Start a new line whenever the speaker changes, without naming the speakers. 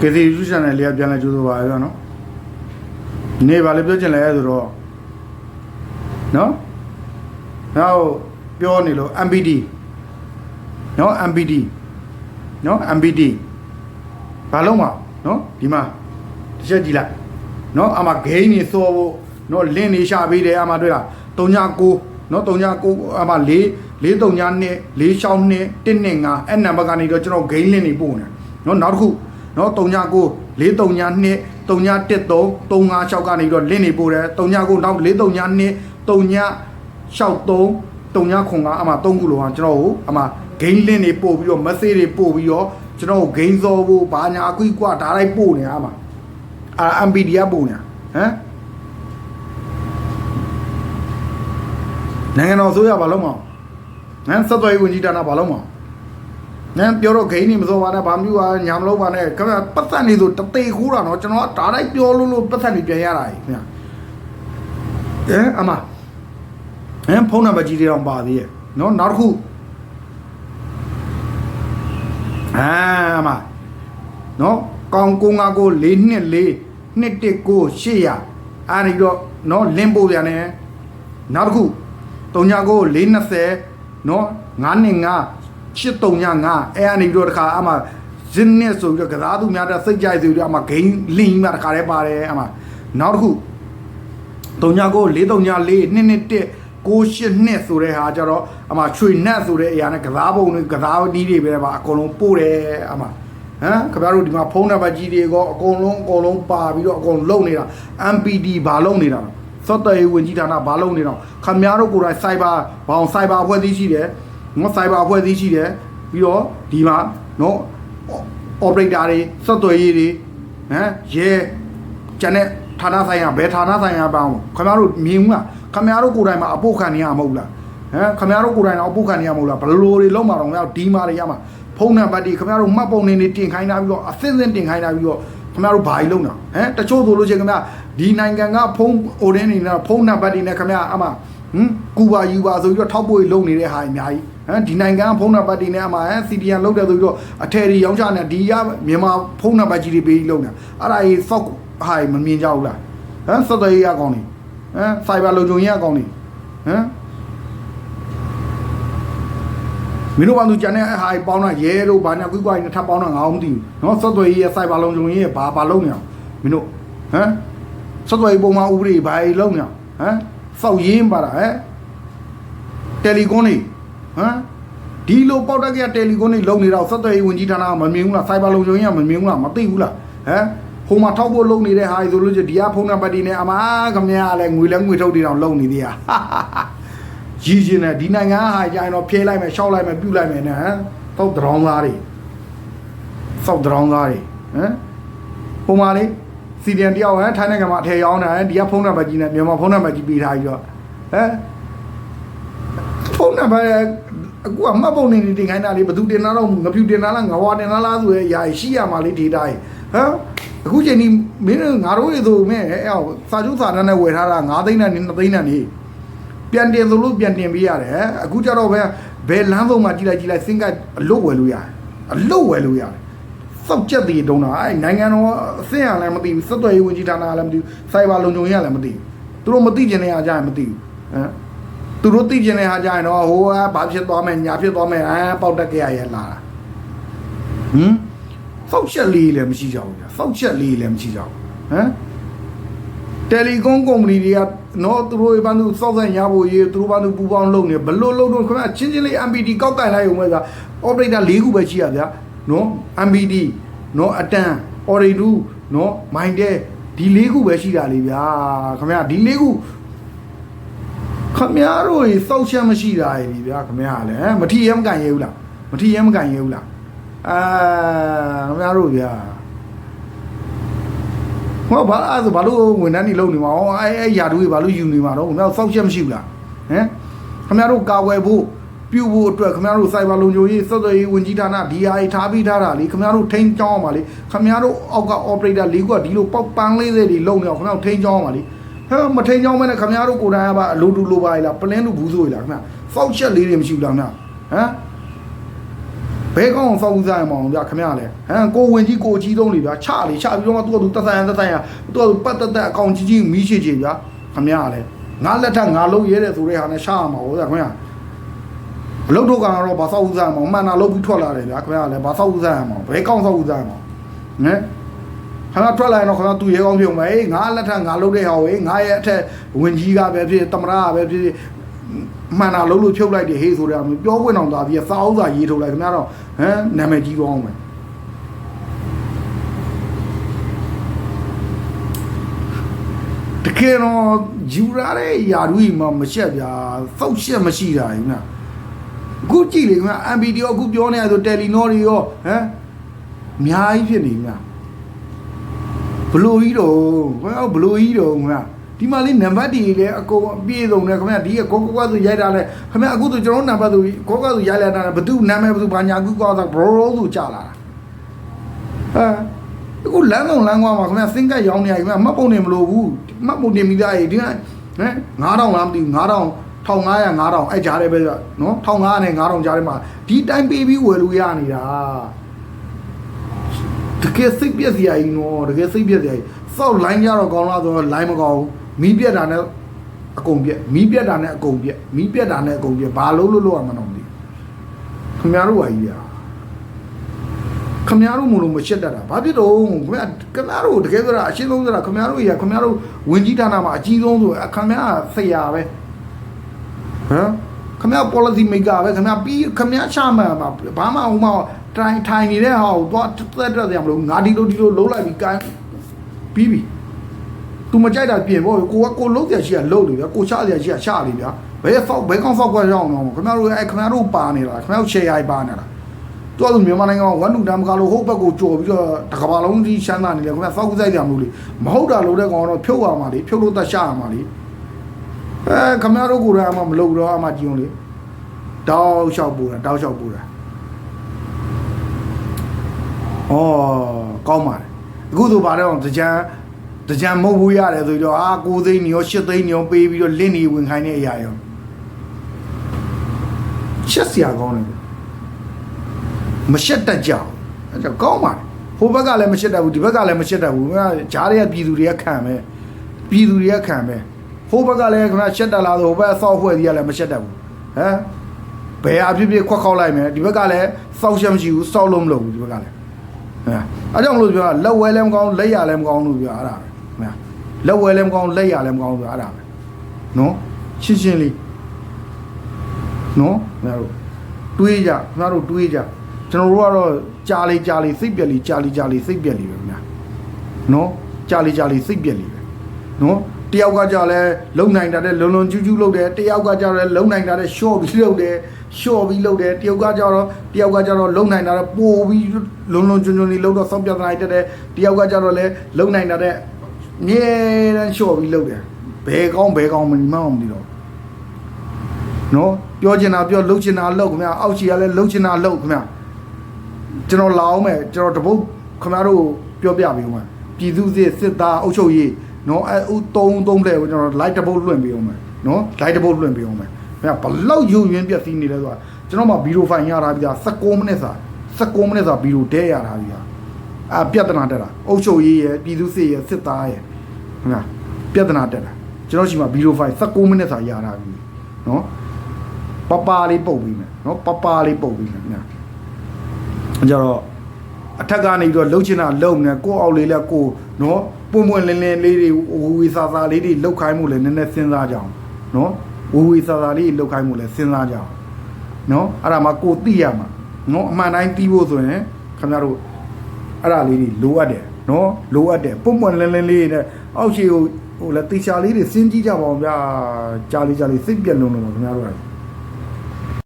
ကစီယူချန်နယ်လေးကပြန်လဲကျိုးဆိုပါရဲ့နော်နေပါလေပြောချင်လဲဆိုတော့နော်နောက်ပြောနေလို့ MPD နော် MPD နော် MPD ဘာလုံးမနော်ဒီမှာတစ်ချက်ကြည့်လိုက်နော်အမဂိမ်းနေစောဖို့နော်လင်းနေရှာပေးတယ်အမတွေ့လား39နော်39အမ4 439နဲ့4ရှောင်းနဲ့1နဲ့5အဲ့နံပါတ်ကနေတော့ကျွန်တော်ဂိမ်းလင်းနေပို့နေနော်နောက်တစ်ခု နော်39 439 313 356ကနေတော့လင်းနေပို့တယ်39နောက်439 363 3ခွန်ကအမ3ခုလောကကျွန်တော်ကိုအမဂိမ်းလင်းနေပို့ပြီးတော့ message တွေပို့ပြီးတော့ကျွန်တော်ကိုဂိမ်းစောဖို့ဘာညာအကွိကွာဒါလိုက်ပို့နေတာအမအာ MPD ကပို့နေတာဟမ်နိုင်ငံတော်ဆိုရဘာလို့မအောင်ဟမ်စက်သွယ်ရေးဝန်ကြီးဌာနဘာလို့မအောင် နန်းပြောတော့ဂိမ်းနေမစောပါနဲ့ဘာမျိုးပါညာမလို့ပါနဲ့ခင်ဗျပတ်သက်နေဆိုတသေးခိုးတာနော်ကျွန်တော်ကဒါလိုက်ပြောလို့လို့ပတ်သက်နေပြန်ရတာကြီးခင်ဗျဟမ်အမဟမ်ဖုန်းနံပါတ်ကြီးတွေတော့ပါသေးရဲ့နော်နောက်တစ်ခုအာမနော်ကောင်ကိုငါကို4နှစ်4နှစ်တစ်ကို800အားရတော့နော်လင်းပို့ပြန်တယ်နောက်တစ်ခု3ညကို420နော်9နှစ်9 835အဲအနေပြီးတော့တခါအမဇင်းနဲ့ဆိုပြီးတော့ကစားသူများတဲ့စိတ်ကြိုက်ဆိုပြီးတော့အမဂိမ်းလင်းမှာတခါတည်းပါတယ်အမနောက်တစ်ခု3ညကို4 3ည4နှစ်နှစ်1 68နှစ်ဆိုတဲ့ဟာကြတော့အမချွေနတ်ဆိုတဲ့အရာနဲ့ကစားပုံတွေကစားနီးတွေပဲပါအကုန်လုံးပို့တယ်အမဟမ်ခင်ဗျားတို့ဒီမှာဖုန်းနံပါတ်ကြီးတွေကောအကုန်လုံးအကုန်လုံးပါပြီးတော့အကုန်လုံနေတာ MPD ဘာလုံနေတာစော့တယ်ဝင်ကြီးဌာနဘာလုံနေတာခင်ဗျားတို့ကိုယ်တိုင် cyber ဘောင် cyber အဖွဲ့အစည်းရှိတယ် နော် cyber အဖွဲ့အစည်းရှိတယ်ပြီးတော့ဒီမှာနော် operator တွေစော့တယ်ရေးတွေဟမ်ရဲကျန်တဲ့ဌာနဆိုင်ရာဘယ်ဌာနဆိုင်ရာပေါင်းခင်ဗျားတို့မြင်ဘူးလားခင်ဗျားတို့ကိုယ်တိုင်မှာအပုတ်ခံနေရမဟုတ်လားဟမ်ခင်ဗျားတို့ကိုယ်တိုင်တော့အပုတ်ခံနေရမဟုတ်လားဘယ်လိုတွေလုံးမှာတော့ငါဒီမာတွေရမှာဖုန်းနံပါတ်တွေခင်ဗျားတို့မှတ်ပုံနေနေတင်ခိုင်းတာပြီးတော့အစင်းစင်းတင်ခိုင်းတာပြီးတော့ခင်ဗျားတို့ဘာကြီးလုံးတာဟမ်တချို့ဆိုလို့ချင်းခင်ဗျာဒီနိုင်ငံကဖုန်းအိုဒင်းနေနဲ့ဖုန်းနံပါတ်တွေနဲ့ခင်ဗျာအမ ဟမ်ကူပါယူပါဆိုပြီးတော့ထောက်ပို့လုံနေတဲ့ဟာအများကြီးဟမ်ဒီနိုင်ငံဖုန်းနံပါတ်တွေနဲ့အမှဟမ် CDN လောက်တယ်ဆိုပြီးတော့အထယ်ကြီးရောင်းချနေဒီရမြန်မာဖုန်းနံပါတ်ကြီးတွေပေးပြီးလုံနေအဲ့ဒါကြီးဆော့ဟာမမြင်ကြဘူးလားဟမ်ဆက်သွယ်ရေးအကောင့်တွေဟမ်ဖိုင်ဘာလုံခြုံရေးအကောင့်တွေဟမ်မင်းတို့ဘာလို့ကြံနေဟာပေါင်းတာရဲလို့ဘာညာကွီးကွာရင်ထပ်ပေါင်းတာငါအောင်မသိဘူးနော်ဆက်သွယ်ရေးရဲ့စိုက်ဘာလုံးလုံးရေးဘာဘာလုံးနေအောင်မင်းတို့ဟမ်ဆက်သွယ်ရေးပုံမှန်ဥပဒေဘာကြီးလုံးနေအောင်ဟမ် စောက်ရင်းပါတာဟဲ့တယ်လီကွန်နေဟမ်ဒီလိုပေါက်တက်ကတယ်လီကွန်နေလုံးနေတော့စော့သွယ်ရေးဝန်ကြီးဌာနကမမြင်ဘူးလားစိုက်ဘာလုံခြုံရေးကမမြင်ဘူးလားမသိဘူးလားဟမ်ဟိုမှာထောက်ဖို့လုံနေတဲ့ဟာဆိုလို့ချင်းဒီကဖုန်းနံပါတ်ဒီနဲ့အမခမရလဲငွေလဲငွေထုတ်တွေတော့လုံနေသေးတာရည်ချင်းနဲ့ဒီနိုင်ငံဟာကြရင်တော့ဖျဲလိုက်မယ်ရှောက်လိုက်မယ်ပြုတ်လိုက်မယ်နဲ့ဟမ်တော့ဒရောင်းသားတွေစောက်ဒရောင်းသားတွေဟမ်ဟိုမှာလေ စီဒီအန်တယောက်ဟမ်ထိုင်းနိုင်ငံမှာအထည်ရောင်းတာဟမ်ဒီကဖုန်းနံပါတ်ကြီးနဲ့မြန်မာဖုန်းနံပါတ်ကြီးပေးထားပြီးတော့ဟမ်ဖုန်းနံပါတ်အခုကမှတ်ပုံနေနေတင်ခိုင်းတာလေဘယ်သူတင်လာတော့ငါဖြူတင်လာလားငါဝါတင်လာလားဆိုရဲအရာရှိရမှာလေ data ကြီးဟမ်အခုချိန်ဒီမင်းတို့ငါတို့ရေဆိုမဲ့အဲ့အောစာချုပ်စာတမ်းနဲ့ဝယ်ထားတာ9သိန်းနဲ့2သိန်းနဲ့နေပြန်တင်ဆိုလို့ပြန်တင်ပေးရတယ်အခုကျတော့ပဲဘယ်လမ်းဆုံးမှာကြည့်လိုက်ကြည့်လိုက်စင်ကအလုတ်ဝယ်လို့ရတယ်အလုတ်ဝယ်လို့ရတယ် စောက်ချက်တည်တုံးတာအဲ့နိုင်ငံတော်အဆင့်ရလည်းမသိဘူးစက်သွယ်ရေးဝန်ကြီးဌာနကလည်းမသိဘူးစိုက်ဘာလုံခြုံရေးကလည်းမသိဘူးသူတို့မသိကျင်တဲ့အားကြရင်မသိဘူးဟမ်သူတို့သိကျင်တဲ့အားကြရင်တော့ဟိုကဘာဖြစ်သွားမယ်ညာဖြစ်သွားမယ်အဲပေါက်တက်ကြရရလာတာဟမ်စောက်ချက်လေးလည်းမရှိကြဘူးဗျာစောက်ချက်လေးလည်းမရှိကြဘူးဟမ်တယ်လီကွန်ကုမ္ပဏီတွေကနော်သူတို့ဘာလို့စောက်ဆိုင်ရဖို့ရေးသူတို့ဘာလို့ပူပေါင်းလုပ်နေဘလို့လုပ်တော့ခင်ဗျာချင်းချင်းလေး MPD ကောက်တိုင်လိုက်ရုံပဲဆိုတာ operator ၄ခုပဲရှိရဗျာ နော် MPD နော်အတန် Oridu နော် Mindel ဒီ၄ခုပဲရှိတာလေဗျာခင်ဗျာဒီ၄ခုခမရတို့ရေစောက်ချက်မရှိတာရေဗျာခမရလည်းမထီရဲမကန်ရဲဘူးလားမထီရဲမကန်ရဲဘူးလားအာခမရတို့ဗျာဟောဘာအဲ့ဒါဘာလို့ဝန်ထမ်းတွေလုံနေမှာဟောအဲ့အဲ့ယာတူတွေဘာလို့ယူနေမှာတော့ခမရစောက်ချက်မရှိဘူးလားဟမ်ခမရတို့ကာဝယ်ဖို့ ပြုတ်ဖို့အတွက်ခမရတို့စိုက်ဘာလုံခြုံရေးစောက်သွယ်ရေးဝန်ကြီးဌာန DI ထားပြီးထားတာလေခမရတို့ထိန်းကြောင်းအောင်ပါလေခမရတို့အောက်က operator လေးခုကဒီလိုပေါက်ပန်းလေးတွေလုံနေအောင်ခမရတို့ထိန်းကြောင်းအောင်ပါလေဟဲ့မထိန်ကြောင်းမဲနဲ့ခင်ဗျားတို့ကိုယ်တိုင်ကပါအလိုတူလိုပါလေလားပလင်းတူဘူးဆိုရလားခင်ဗျာစောက်ချက်လေးတွေမရှိဘူးလားခင်ဗျာဟမ်ဘဘဲကောင်းအောင်စောက်ဦးစားရမအောင်ဗျခင်ဗျားလေဟမ်ကိုဝင်ကြီးကိုကြီးသုံးလေဗျာချလေချပြီးတော့မှသူ့ကသူတက်ဆိုင်တက်ဆိုင်ရသူ့ကသူပတ်တက်တက်အကောင်ကြီးကြီးမီးရှိချေဗျာခင်ဗျားလေငါလက်ထက်ငါလုံးရဲတဲ့ဆိုတဲ့ဟာနဲ့ရှာရမှာဟုတ်လားခင်ဗျာ အလုပ်တော့ကတော့ဘာစောက်ဦးစားရမအောင်မှန်တာလုပ်ပြီးထွက်လာတယ်ဗျာခင်ဗျားလေဘာစောက်ဦးစားရမအောင်ဘဲကောင်းစောက်ဦးစားရမအောင်ဟမ်ခဏထွက်လာရင်တော့ခဏသူရဲကောင်းပြုံမယ်အေးငါလက်ထက်ငါလုပ်တဲ့ဟာကိုအေးငါရဲ့အထက်ဝင်ကြီးကပဲဖြစ်တမရကပဲဖြစ်မှန်တာလုံးလို့ဖြုတ်လိုက်တယ်ဟေးဆိုတဲ့အမျိုးပြောခွင့်အောင်သာပြီးစာအုပ်စာရေးထုတ်လိုက်ခင်ဗျားတော့ဟမ်နာမည်ကြီးသွားအောင်မယ်တကယ်တော့ယူရတဲ့ယာရုကြီးမှမရှက်ဗျာစောက်ရှက်မရှိတာယူနာအ ခုကြည့်လေခင်ဗျာ MPD ရောအခုပြောနေရဆိုတယ်လီနောတွေရောဟမ်အများကြီးဖြစ်နေခင်ဗျာဘလိုကြီးတော့ခင်ဗျားဘလိုကြီးတော့ခင်ဗျာဒီမှာလေးနံပါတ်တွေလည်းအကုန်အပြည့်စုံတယ်ခင်ဗျာဒီကကိုကိုကွာဆိုရိုက်တာလဲခင်ဗျာအခုဆိုကျွန်တော်နံပါတ်ဆိုကိုကွာဆိုရိုက်လိုက်တာဘသူနာမည်ဘသူဘာညာကူကွာဆိုဘရိုရိုဆိုကြာလာတာဟာအခုလမ်းဆောင်လမ်းကွာမှာခင်ဗျာစင်ကတ်ရောင်းနေရခင်ဗျာမှတ်ပုံနေမလို့ဘူးမှတ်ပုံနေမိသားရေဒီကဟမ်9000လားမသိဘူး9000 1500 9000အဲ့ကြားတယ်ပဲနော်1500နဲ့9000ကြားထဲမှာဒီတိုင်းပေးပြီးဝယ်လို့ရနေတာတကယ်စိတ်ပြက်စရာကြီးနော်တကယ်စိတ်ပြက်စရာကြီးစောက်လိုင်းကြတော့ကောင်းလားဆိုတော့လိုင်းမကောင်းဘူးမီးပြက်တာနဲ့အကုန်ပြက်မီးပြက်တာနဲ့အကုန်ပြက်မီးပြက်တာနဲ့အကုန်ပြက်ဘာလို့လို့လို့ရမှာတော့မသိဘူးခင်ဗျားတို့ဟာကြီးရာခင်ဗျားတို့မလို့မရှက်တတ်တာဘာဖြစ်တော့ခင်ဗျာခင်ဗျားတို့တကယ်ဆိုတာအရှင်းဆုံးဆိုတာခင်ဗျားတို့ကြီးခင်ဗျားတို့ဝင်ကြီးဌာနမှာအကြီးဆုံးဆိုခင်ဗျားဆရာပဲ ဟမ်ခင်ဗျာ policy maker ပဲခင်ဗျာပြီးခင်ဗျာချမှန်မှာဘာမှဟိုမှာတိုင်ထိုင်နေတဲ့ဟာကိုသွားတက်တက်ရမလို့ငါဒီလိုဒီလိုလုံးလိုက်ပြီးကိုင်းပြီးပြီသူမကြိုက်တာပြင်ပေါ့ကိုကကိုလုံးရရှိရလုံးလေဗျာကိုချရရှိရချလေဗျာဘယ်ဖောက်ဘယ်ကောင်ဖောက်ကွက်ရအောင်တော့ခင်ဗျားတို့အဲခင်ဗျားတို့ပါနေတာခင်ဗျားတို့ share ရိုက်ပါနေတာသူကမြန်မာနိုင်ငံကဝန်တူတမ်းကလို့ဟုတ်ဘက်ကိုကြော်ပြီးတော့တကဘာလုံးကြီးရှမ်းသာနေလေခင်ဗျာဖောက်ကူးဆိုင်ကြမလို့လေမဟုတ်တာလို့တဲ့ကောင်တော့ဖြုတ်ရမှာလေဖြုတ်လို့တတ်ရှာရမှာလေ အဲခင်ဗျားတို့ကိုယ်တိုင်အမှမလုပ်တော့အမှကြည့်ုံလေတောက်လျှောက်ပူတာတောက်လျှောက်ပူတာဩကောင်းပါတယ်အခုဆိုဗါတော့တကြံတကြံမဟုတ်ဘူးရတယ်ဆိုတော့အာ9သိန်းညော10သိန်းညောပေးပြီးတော့လင့်နေဝင်ခိုင်းတဲ့အရာရောရှက်စရာကောင်းတယ်မရှက်တတ်ကြဘူးအဲကြောင့်ကောင်းပါတယ်ဟိုဘက်ကလည်းမရှက်တတ်ဘူးဒီဘက်ကလည်းမရှက်တတ်ဘူးငါဂျားတွေကပြည်သူတွေကခံပဲပြည်သူတွေကခံပဲ ဟိုဘက်ကလည်းခင်ဗျာရှက်တက်လာဆိုဟိုဘက်ဆောက်ဖွဲ့ကြီးကလည်းမရှက်တတ်ဘူးဟမ်ဘယ်အဖြစ်ဖြစ်ခွက်ခေါက်လိုက်မယ်ဒီဘက်ကလည်းစောက်ရှက်မရှိဘူးစောက်လုံးမလုပ်ဘူးဒီဘက်ကလည်းဟမ်အဲကြောင့်လို့ပြောတာလက်ဝဲလည်းမကောင်းလက်ရလည်းမကောင်းလို့ပြောအဲ့ဒါပဲဟမ်လက်ဝဲလည်းမကောင်းလက်ရလည်းမကောင်းပြောအဲ့ဒါပဲနော်ရှင်းရှင်းလေးနော်ခင်ဗျားတို့တွေးကြခင်ဗျားတို့တွေးကြကျွန်တော်တို့ကတော့ကြာလေကြာလေစိတ်ပြက်လေကြာလေကြာလေစိတ်ပြက်လေပဲခင်ဗျာနော်ကြာလေကြာလေစိတ်ပြက်လေပဲနော် တယောက်ကကြာလဲလုံနိုင်တာတဲ့လုံလုံကျူးကျူးလုပ်တယ်တယောက်ကကြာလဲလုံနိုင်တာတဲ့ရှော့ပြီးလုပ်တယ်ရှော့ပြီးလုပ်တယ်တယောက်ကကြာတော့တယောက်ကကြာတော့လုံနိုင်တာတဲ့ပိုပြီးလုံလုံကျွန်းကျွန်းလေးလုပ်တော့စောင့်ပြဿနာတက်တယ်တယောက်ကကြာတော့လဲလုံနိုင်တာတဲ့မြဲတမ်းရှော့ပြီးလုပ်တယ်ဘယ်ကောင်းဘယ်ကောင်းမမှန်းအောင်မသိတော့နော်ပြောချင်တာပြောလှုပ်ချင်တာလှုပ်ခင်ဗျာအောက်ချီကလည်းလှုပ်ချင်တာလှုပ်ခင်ဗျာကျွန်တော်လာအောင်မယ်ကျွန်တော်တပုတ်ခင်ဗျားတို့ပြောပြပေးအောင်မယ်ပြည်သူစစ်စစ်သားအုပ်ချုပ်ရေး နော်အဲဥသုံးသုံးလဲကိုကျွန်တော် light တပုတ်လွှင့်ပေးအောင်မယ်နော် light တပုတ်လွှင့်ပေးအောင်မယ်ခင်ဗျာဘလောက်ယူရင်းပြက်စီးနေလဲဆိုတာကျွန်တော်မှဗီဒီယိုဖိုင်ရတာပြီးသား16မိနစ်စာ16မိနစ်စာဗီဒီယိုတဲရတာပြီးသားအာပြဿနာတက်တာအုပ်ချုပ်ရေးရယ်ပြည်သူစစ်ရယ်စစ်သားရယ်ခင်ဗျာပြဿနာတက်တာကျွန်တော်ရှိမှဗီဒီယိုဖိုင်16မိနစ်စာရတာပြီးနော်ပပလေးပုတ်ပြီးမယ်နော်ပပလေးပုတ်ပြီးမယ်ညာအဲကြတော့အထက်ကနေပြီးတော့လှုပ်ချင်တာလှုပ်နေကိုယ့်အောက်လေးလဲကိုယ်နော် ပွင့်ပွင့်လင်းလင်းလေးတွေဝဝီစာစာလေးတွေလှုပ်ခိုင်းမှုလဲနည်းနည်းစဉ်းစားကြအောင်နော်ဝဝီစာစာလေးလှုပ်ခိုင်းမှုလဲစဉ်းစားကြအောင်နော်အဲ့ဒါမှကိုယ်သိရမှာနော်အမှန်တိုင်းသိဖို့ဆိုရင်ခင်ဗျားတို့အဲ့ဒါလေးတွေလိုအပ်တယ်နော်လိုအပ်တယ်ပွင့်ပွင့်လင်းလင်းလေးနဲ့အောက်ခြေကိုဟိုလဲတေချာလေးတွေစဉ်းကြည့်ကြပါအောင်ဗျာကြားလေးကြားလေးစိတ်ပြက်လုံးလုံးပါခင်ဗျားတို့က